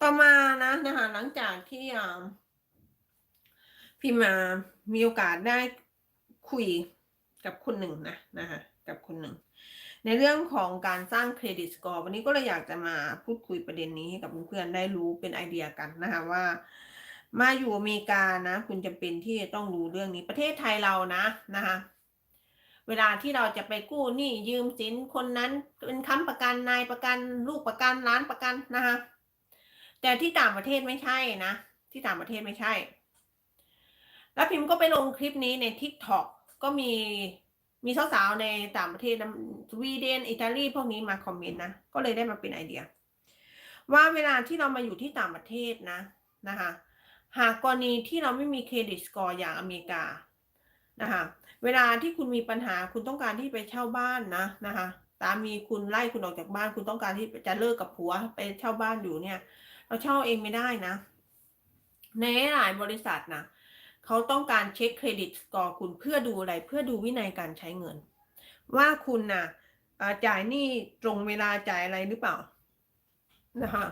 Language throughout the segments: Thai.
ต่อมานะนะคะหลังจากที่พี่มามีโอกาสได้คุยกับคนหนึ่งนะนะคะกับคนหนึ่ง ในเรื่องของการสร้างเครดิตสกอร์วันนี้ก็เลยอยากจะมาพูดคุยประเด็นนี้ให้กับเพื่อนๆได้รู้เป็นไอเดียกันนะคะว่ามาอยู่อเมริกานะ คุณจำเป็นที่จะต้องรู้เรื่องนี้ประเทศไทยเรานะนะคะเวลาที่เราจะไปกู้หนี้ยืมสินคนนั้นเป็นค้ำประกันนายประกันลูกประกันร้านประกันนะคะ แต่ที่ต่างประเทศไม่ใช่นะ ที่ต่างประเทศไม่ใช่ แล้วพิมพ์ก็ไปลงคลิปนี้ใน TikTok ก็มีมีสาวๆในต่างประเทศสวีเดนอิตาลีพวกนี้มาคอมเมนต์นะ ก็เลยได้มาเป็นไอเดีย ว่าเวลาที่เรามาอยู่ที่ต่างประเทศนะนะคะหากกรณีที่เราไม่มีเครดิตสกอร์อย่างอเมริกานะคะเวลาที่คุณมีปัญหาคุณต้องการที่ไปเช่าบ้านนะนะคะสามีคุณไล่คุณออกจากบ้าน คุณต้องการที่จะเลิกกับผัวไปเช่าบ้านอยู่เนี่ย เราเช่าเองไม่ได้นะ ในหลายบริษัทนะเขาต้องการเช็คเครดิตสกอร์คุณเพื่อดูอะไรเพื่อดูวินัยการใช้เงิน ว่าคุณนะ่ะจ่ายหนี้ตรงเวลาจ่ายอะไรหรือเปล่านะคะ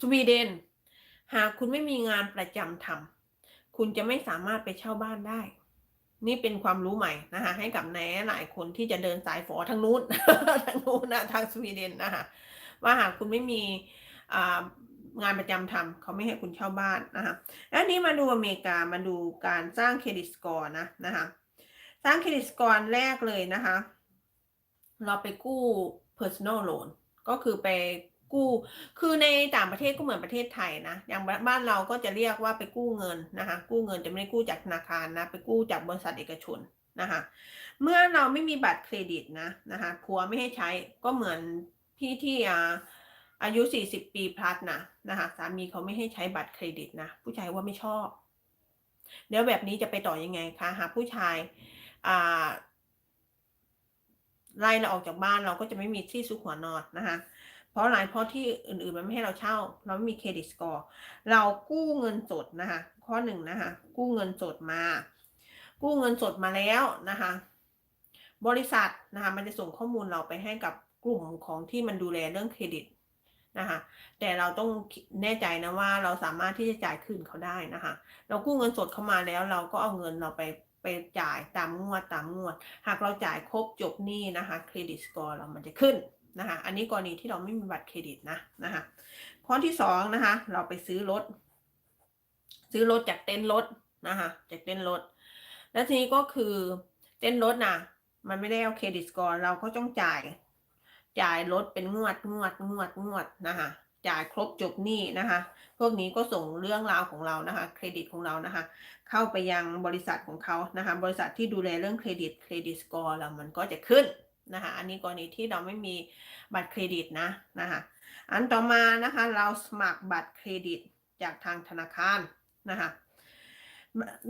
สวีเดน หากคุณไม่มีงานประจำทำคุณจะไม่สามารถไปเช่าบ้านได้ นี่เป็นความรู้ใหม่นะคะให้กับแนหลายคนที่จะเดินสายฝอทางนู้นทางนู้นนะทางสวีเดนนะคะว่าหากคุณไม่มี งานประจำทำเขาไม่ให้คุณเช่าบ้านนะคะแล้วนี้มาดูอเมริกามาดูการสร้างเครดิตสกอร์นะนะคะสร้างเครดิตสกอร์แรกเลยนะคะ เราไปกู้ personal loan ก็คือไปกู้ คือในต่างประเทศก็เหมือนประเทศไทยนะ อย่างบ้านเราก็จะเรียกว่าไปกู้เงินนะคะ กู้เงินจะไม่ได้กู้จากธนาคารนะ ไปกู้จากบริษัทเอกชนนะคะ เมื่อเราไม่มีบัตรเครดิตนะนะคะ ผัวไม่ให้ใช้ก็เหมือนพี่ที่อ่า อายุ 40 ปีพลัสนะนะคะสามีเขาไม่ให้ใช้บัตรเครดิตนะ ผู้ชายว่าไม่ชอบเดี๋ยวแบบนี้จะไปต่อยังไงคะหาผู้ชายไล่เราออกจากบ้านเราก็จะไม่มีที่ซุกหัวนอนนะคะ เพราะอะไรเพราะที่อื่นๆมันไม่ให้เราเช่า เราไม่มีเครดิตสกอร์เรากู้เงินสดนะคะข้อหนึ่งนะคะกู้เงินสดมา กู้เงินสดมาแล้วนะคะบริษัทนะคะมันจะส่งข้อมูลเราไปให้กับกลุ่มของที่มันดูแลเรื่องเครดิต นะคะแต่เราต้องแน่ใจนะว่าเราสามารถที่จะจ่ายคืนเขาได้นะคะ เรากู้เงินสดเข้ามาแล้วเราก็เอาเงินเราไปไปจ่ายตามงวดตามงวด หากเราจ่ายครบจบหนี้นะคะเครดิตสกอร์เรามันจะขึ้นนะคะอันนี้กรณีที่เราไม่มีบัตรเครดิตนะนะคะข้อที่สองนะคะเราไปซื้อรถ ซื้อรถจากเต้นรถนะคะจากเต้นรถ แล้วทีนี้ก็คือเต้นรถนะมันไม่ได้เอาเครดิตสกอร์เราก็ต้องจ่าย จ่ายรถเป็นงวดงวดงวดงวดนะคะจ่ายครบจบหนี้นะคะ พวกนี้ก็ส่งเรื่องราวของเรานะคะ เครดิตของเรานะคะ เข้าไปยังบริษัทของเขานะคะ บริษัทที่ดูแลเรื่องเครดิตเครดิตสกอร์เรามันก็จะขึ้นนะคะ อันนี้กรณีที่เราไม่มีบัตรเครดิตนะนะคะ อันต่อมานะคะ เราสมัครบัตรเครดิตจากทางธนาคารนะคะ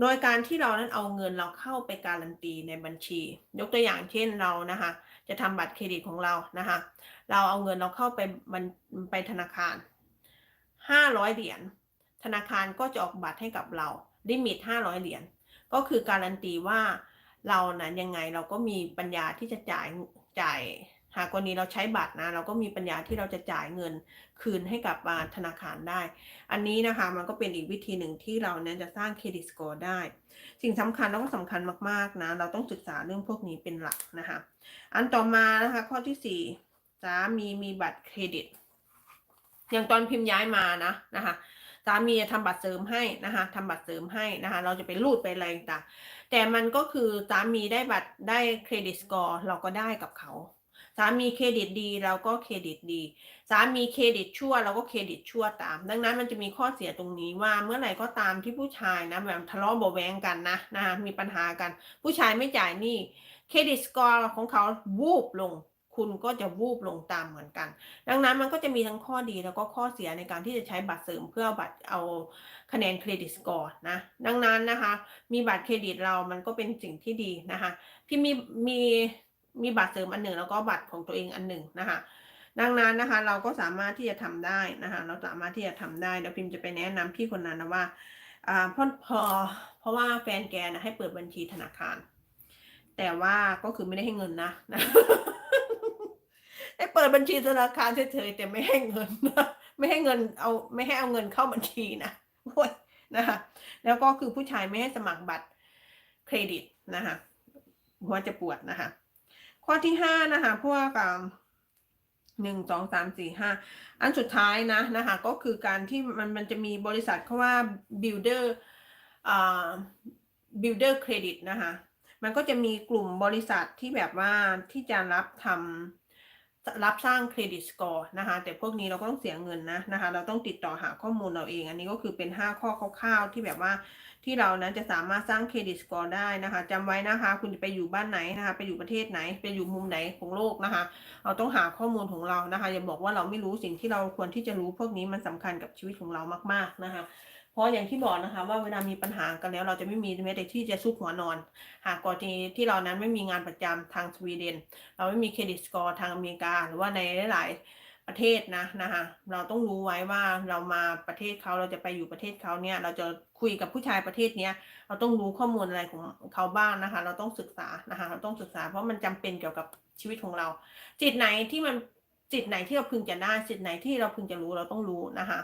โดยการที่เรานั้นเอาเงินเราเข้าไปการันตีในบัญชี ยกตัวอย่างเช่นเรานะคะจะทำบัตรเครดิตของเรานะคะเราเอาเงินเราเข้าไปมันไปธนาคารห้าร้อยเหรียญธนาคารก็จะออกบัตรให้กับเราลิมิตห้าร้อยเหรียญก็คือการันตีว่าเรานะยังไงเราก็มีปัญญาที่จะจ่ายจ่าย หากกรณีเราใช้บัตรนะเราก็มีปัญญาที่เราจะจ่ายเงินคืนให้กับธนาคารได้ อันนี้นะคะมันก็เป็นอีกวิธีหนึ่งที่เราเนี่ยจะสร้างเครดิตสกอร์ได้ สิ่งสำคัญแล้วก็สำคัญมากๆนะเราต้องศึกษาเรื่องพวกนี้เป็นหลักนะคะอันต่อมานะคะข้อที่สี่สามีมีบัตรเครดิต อย่างตอนพิมพ์ย้ายมานะนะคะสามีจะทำบัตรเสริมให้นะคะทำบัตรเสริมให้นะคะเราจะไปรูดไปอะไรต่างแต่มันก็คือสามีได้บัตรได้เครดิตสกอร์เราก็ได้กับเขา สามีเครดิตดีเราก็เครดิตดี สามีเครดิตชั่วเราก็เครดิตชั่วตาม ดังนั้นมันจะมีข้อเสียตรงนี้ว่าเมื่อไหร่ก็ตามที่ผู้ชายนะแบบทะเลาะเบาแวงกันนะนะคะมีปัญหากัน ผู้ชายไม่จ่ายหนี้เครดิตสกอร์ของเขาวูบลงคุณก็จะวูบลงตามเหมือนกัน ดังนั้นมันก็จะมีทั้งข้อดีแล้วก็ข้อเสียในการที่จะใช้บัตรเสริมเพื่อบัตรเอาคะแนนเครดิตสกอร์นะ ดังนั้นนะคะ มีบัตรเครดิตเรามันก็เป็นสิ่งที่ดีนะคะ พี่มีมี มีบัตรเสริมอันหนึ่งแล้วก็บัตรของตัวเองอันหนึ่งนะคะดังนั้นนะคะเราก็สามารถที่จะทำได้นะคะเราสามารถที่จะทำได้เดี๋ยวพิมจะไปแนะนำพี่คนนั้นนะว่าอ่าเพราะพอเพราะว่าแฟนแกนะให้เปิดบัญชีธนาคาร แต่ว่าก็คือไม่ได้ให้เงินนะนะให้เปิดบัญชีธนาคารเฉยๆแต่ไม่ให้เงินนะไม่ให้เงินเอาไม่ให้เอาเงินเข้าบัญชีนะโอ้ยนะคะแล้วก็คือผู้ชายไม่ให้สมัครบัตรเครดิตนะคะหัวจะปวดนะคะ ข้อที่ห้านะคะพวกอ่าหนึ่งสองสามสี่ห้าอันสุดท้ายนะนะคะก็คือการที่มันมันจะมีบริษัทเขาว่า builder อ่า builder credit นะคะมันก็จะมีกลุ่มบริษัทที่แบบว่าที่จะรับทำ รับสร้างเครดิตสกอร์นะคะแต่พวกนี้เราก็ต้องเสียเงินนะนะคะเราต้องติดต่อหาข้อมูลเราเอง อันนี้ก็คือเป็น 5 ข้อคร่าวๆที่แบบว่าที่เรานั้นจะสามารถสร้างเครดิตสกอร์ได้นะคะจำไว้นะคะ คุณจะไปอยู่บ้านไหนนะคะไปอยู่ประเทศไหน ไปอยู่มุมไหนของโลกนะคะ เราต้องหาข้อมูลของเรานะคะอย่าบอกว่าเราไม่รู้สิ่งที่เราควรที่จะรู้พวกนี้มันสำคัญกับชีวิตของเรามากๆนะคะ เพราะอย่างที่บอกนะคะ ว่าเวลามีปัญหากันแล้ว เราจะไม่มีแม้แต่ที่จะซุกหัวนอน หากกรณีที่เรานั้นไม่มีงานประจำทางสวีเดน เราไม่มีเครดิตสกอร์ทางอเมริกา หรือว่าในหลายๆประเทศนะนะคะเราต้องรู้ไว้ว่าเรามาประเทศเขาเราจะไปอยู่ประเทศเขาเนี่ย เราจะคุยกับผู้ชายประเทศเนี้ยเราต้องรู้ข้อมูลอะไรของเขาบ้างนะคะ เราต้องศึกษานะคะ เราต้องศึกษาเพราะมันจำเป็นเกี่ยวกับชีวิตของเรา จิตไหนที่มันจิตไหนที่เราพึงจะได้จิตไหนที่เราพึงจะรู้เราต้องรู้นะคะ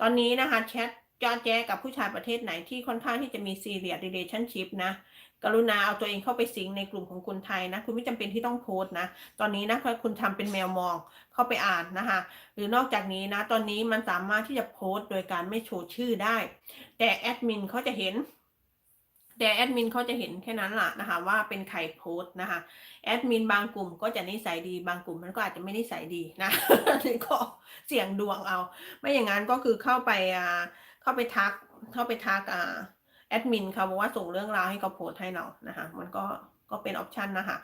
ตอนนี้นะคะแชท จอแจกับผู้ชายประเทศไหนที่ค่อนข้างที่จะมี serious relationship นะ กรุณาเอาตัวเองเข้าไปสิงในกลุ่มของคนไทยนะ คุณไม่จำเป็นที่ต้องโพสต์นะ ตอนนี้นะคุณทำเป็นแมวมองเข้าไปอ่านนะคะ หรือนอกจากนี้นะ ตอนนี้มันสามารถที่จะโพสต์โดยการไม่โชว์ชื่อได้ แต่แอดมินเขาจะเห็นแต่แอดมินเขาจะเห็นแค่นั้นแหละนะคะว่าเป็นใครโพสต์นะคะแอดมินบางกลุ่มก็จะนิสัยดีบางกลุ่มมันก็อาจจะไม่นิสัยดีนะนี่ก็เสี่ยงดวงเอา ไม่อย่างนั้นก็คือเข้าไปอ่า เข้าไปทักเข้าไปทักอ่าแอดมินเขาบอกว่าส่งเรื่องราวให้เขาโพสให้เรานะคะ มันก็ก็เป็นออปชันนะคะ